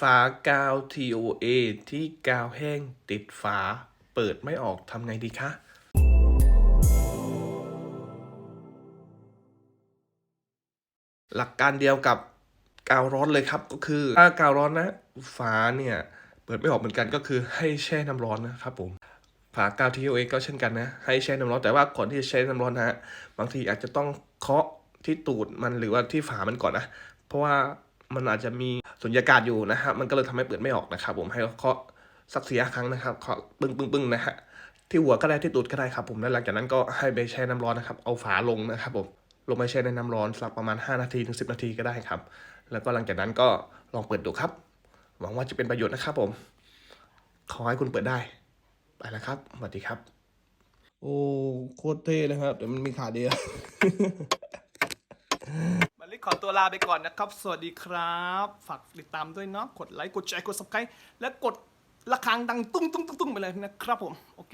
ฝากาว TOA ที่กาวแห้งติดฝา เปิดไม่ออกทำไงดีคะหลักการเดียวกับกาวร้อนเลยครับก็คือถ้ากาวร้อนนะฝาเนี่ยเปิดไม่ออกเหมือนกันก็คือให้แช่น้ำร้อนนะครับผมฝากาว TOA ก็เช่นกันนะให้แช่น้ำร้อนแต่ว่าก่อนที่จะแช่น้ำร้อนนะฮะบางทีอาจจะต้องเคาะที่ตูดมันหรือว่าที่ฝามันก่อนนะเพราะว่า มันอาจจะมีสุญญากาศอยู่นะฮะมันก็เลยทำให้เปิดไม่ออกนะครับผมให้เคาะสักเสียครั้งนะครับเคาะปึ้งปึ้งปึ้งนะฮะที่หัวก็ได้ที่ตูดก็ได้ครับผมแล้วหลังจากนั้นก็ให้ไปแช่น้ำร้อนนะครับเอาฝาลงนะครับผมลงไปแช่ในน้ำร้อนสักประมาณ 5 นาทีถึง10 นาทีก็ได้ครับ แล้วก็หลังจากนั้นก็ลองเปิดดูครับ หวังว่าจะเป็นประโยชน์นะครับผมขอให้คุณเปิดได้ ไปแล้วครับสวัสดีครับ โอ้โคตรเท่เลยครับ แต่มันมีขาเดียว ลิขอตัวลาไปก่อนนะครับ สวัสดีครับ ฝากติดตามด้วยเนาะ กดไลค์ กดแชร์ กด subscribe และกดระฆังดังตุ้งตุ้งตุ้งตุ้งไปเลยนะครับผม โอเค